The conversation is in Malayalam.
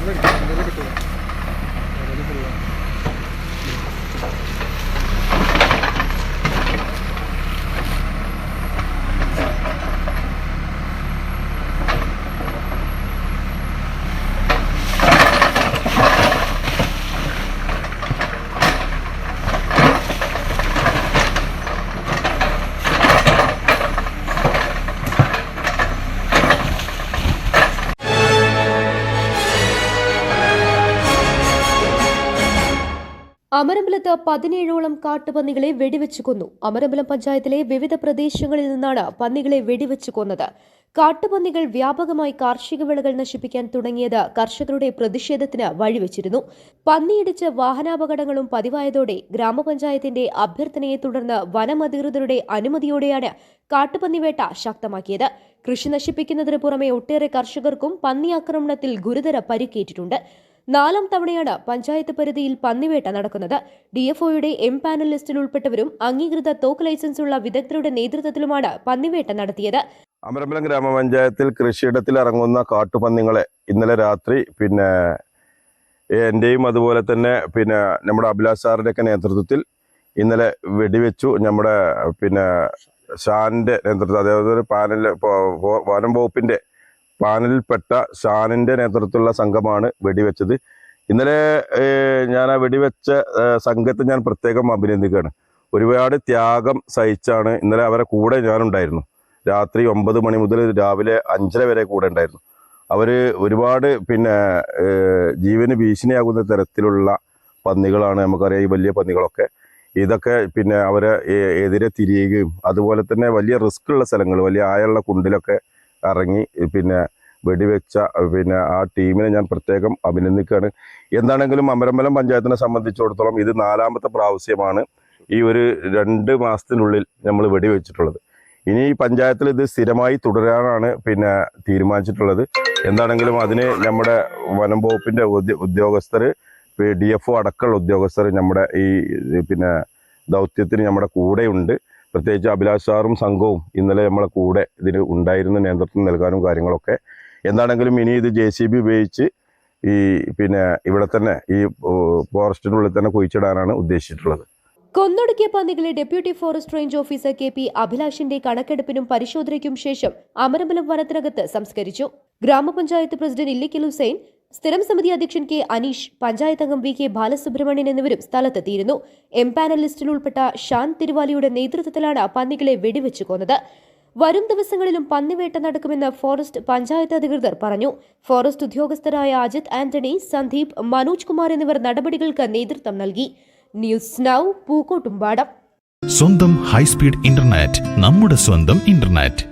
കിട്ടും കിട്ടും അമരമ്പലത്ത് പതിനേഴോളം കാട്ടുപന്നികളെ വെടിവെച്ചു കൊന്നു. അമരമ്പലം പഞ്ചായത്തിലെ വിവിധ പ്രദേശങ്ങളിൽ നിന്നാണ് പന്നികളെ വെടിവെച്ചു കൊന്നത്. കാട്ടുപന്നികൾ വ്യാപകമായി കാർഷിക വിളകൾ നശിപ്പിക്കാൻ തുടങ്ങിയത് കർഷകരുടെ പ്രതിഷേധത്തിന് വഴിവെച്ചിരുന്നു. പന്നിയിടിച്ച് വാഹനാപകടങ്ങളും പതിവായതോടെ ഗ്രാമപഞ്ചായത്തിന്റെ അഭ്യർത്ഥനയെ തുടർന്ന് വനമധികൃതരുടെ അനുമതിയോടെയാണ് കാട്ടുപന്നിവേട്ട ശക്തമാക്കിയത്. കൃഷി നശിപ്പിക്കുന്നതിന് പുറമെ ഒട്ടേറെ കർഷകർക്കും പന്നി ആക്രമണത്തിൽ ഗുരുതര പരിക്കേറ്റിട്ടുണ്ട്. നാലാം തവണയാണ് പഞ്ചായത്ത് പരിധിയിൽ പന്നിവേട്ട നടക്കുന്നത്. ഡിഎഫ്ഒയുടെ എം പാനൽ ലിസ്റ്റിൽ ഉൾപ്പെട്ടവരും അംഗീകൃത തോക്ക് ലൈസൻസ് ഉള്ള വിദഗ്ധരുടെ നേതൃത്വത്തിലുമാണ് പന്നിവേട്ട നടത്തിയത്. അമരമ്പലം ഗ്രാമപഞ്ചായത്തിൽ കൃഷിയിടത്തിൽ ഇറങ്ങുന്ന കാട്ടുപന്നികളെ ഇന്നലെ രാത്രി പിന്നെ എന്റെയും അതുപോലെ തന്നെ പിന്നെ നമ്മുടെ അഭിലാഷ് സാറിന്റെയൊക്കെ നേതൃത്വത്തിൽ ഇന്നലെ വെടിവെച്ചു. നമ്മുടെ പിന്നെ ഷാനിന്റെ നേതൃത്വം ഒരു പാനൽ വനം വകുപ്പിന്റെ പാനലിൽപ്പെട്ട ഷാനിന്റെ നേതൃത്വത്തിലുള്ള സംഘമാണ് വെടിവെച്ചത്. ഇന്നലെ ഞാൻ ആ വെടിവെച്ച സംഘത്തെ ഞാൻ പ്രത്യേകം അഭിനന്ദിക്കുകയാണ്. ഒരുപാട് ത്യാഗം സഹിച്ചാണ് ഇന്നലെ അവരെ കൂടെ ഞാനുണ്ടായിരുന്നു. രാത്രി ഒമ്പത് മണി മുതൽ രാവിലെ അഞ്ചര വരെ കൂടെ ഉണ്ടായിരുന്നു. അവർ ഒരുപാട് പിന്നെ ജീവന് ഭീഷണിയാകുന്ന തരത്തിലുള്ള പന്നികളാണ് നമുക്കറിയാം ഈ വലിയ പന്നികളൊക്കെ. ഇതൊക്കെ പിന്നെ അവരെ എതിരെ തിരിയുകയും അതുപോലെ തന്നെ വലിയ റിസ്ക് ഉള്ള സ്ഥലങ്ങൾ വലിയ ആയുള്ള കുണ്ടിലൊക്കെ ഇറങ്ങി പിന്നെ വെടിവെച്ച പിന്നെ ആ ടീമിനെ ഞാൻ പ്രത്യേകം അഭിനന്ദിക്കുകയാണ്. എന്താണെങ്കിലും അമരമ്പലം പഞ്ചായത്തിനെ സംബന്ധിച്ചിടത്തോളം ഇത് നാലാമത്തെ പ്രാവശ്യമാണ് ഈ ഒരു രണ്ട് മാസത്തിനുള്ളിൽ നമ്മൾ വെടിവെച്ചിട്ടുള്ളത്. ഇനി ഈ പഞ്ചായത്തിൽ ഇത് സ്ഥിരമായി തുടരാനാണ് പിന്നെ തീരുമാനിച്ചിട്ടുള്ളത്. എന്താണെങ്കിലും അതിന് നമ്മുടെ വനം വകുപ്പിന്റെ ഉദ്യോഗസ്ഥർ ഡി എഫ് ഒ അടക്കമുള്ള ഉദ്യോഗസ്ഥർ നമ്മുടെ ഈ പിന്നെ ദൗത്യത്തിന് നമ്മുടെ കൂടെയുണ്ട്. പ്രത്യേകിച്ച് അഭിലാഷ് സാറും സംഘവും ഇന്നലെ നമ്മളെ കൂടെ ഇതിന് ഉണ്ടായിരുന്ന നേതൃത്വം നൽകാനും കാര്യങ്ങളൊക്കെ. എന്താണെങ്കിലും ഇനി ഇത് ജെ സി ബി ഉപയോഗിച്ച് ഈ പിന്നെ ഇവിടെ തന്നെ ഈ ഫോറസ്റ്റിനുള്ളിൽ തന്നെ കുഴിച്ചിടാനാണ് ഉദ്ദേശിച്ചിട്ടുള്ളത്. കൊന്നൊടുക്കിയ പന്നികളെ deputy forest range officer K P അഭിലാഷിന്റെ കണക്കെടുപ്പിനും പരിശോധനയ്ക്കും ശേഷം അമരമ്പലം വനത്തിനകത്ത് സംസ്കരിച്ചു. ഗ്രാമപഞ്ചായത്ത് പ്രസിഡന്റ് ഇല്ലിക്കൽ ഹുസൈൻ സ്ഥിരം സമിതി അധ്യക്ഷൻ കെ അനീഷ് പഞ്ചായത്ത് അംഗം വി കെ ബാലസുബ്രഹ്മണ്യൻ എന്നിവരും സ്ഥലത്തെത്തിയിരുന്നു. എം പാനൽ ലിസ്റ്റിൽ ഉൾപ്പെട്ട ഷാൻ തിരുവാലിയുടെ നേതൃത്വത്തിലാണ് പന്നികളെ വെടിവെച്ചു കൊന്നത്. വരും ദിവസങ്ങളിലും പന്നിവേട്ട നടക്കുമെന്ന് ഫോറസ്റ്റ് പഞ്ചായത്ത് അധികൃതർ പറഞ്ഞു. ഫോറസ്റ്റ് ഉദ്യോഗസ്ഥരായ അജിത് ആന്റണി സന്ദീപ് മനോജ് കുമാർ എന്നിവർ നടപടികൾക്ക് നേതൃത്വം നൽകി. News now Pookkottumpadam. സ്വന്തം ഹൈസ്പീഡ് ഇന്റർനെറ്റ് നമ്മുടെ സ്വന്തം ഇന്റർനെറ്റ്.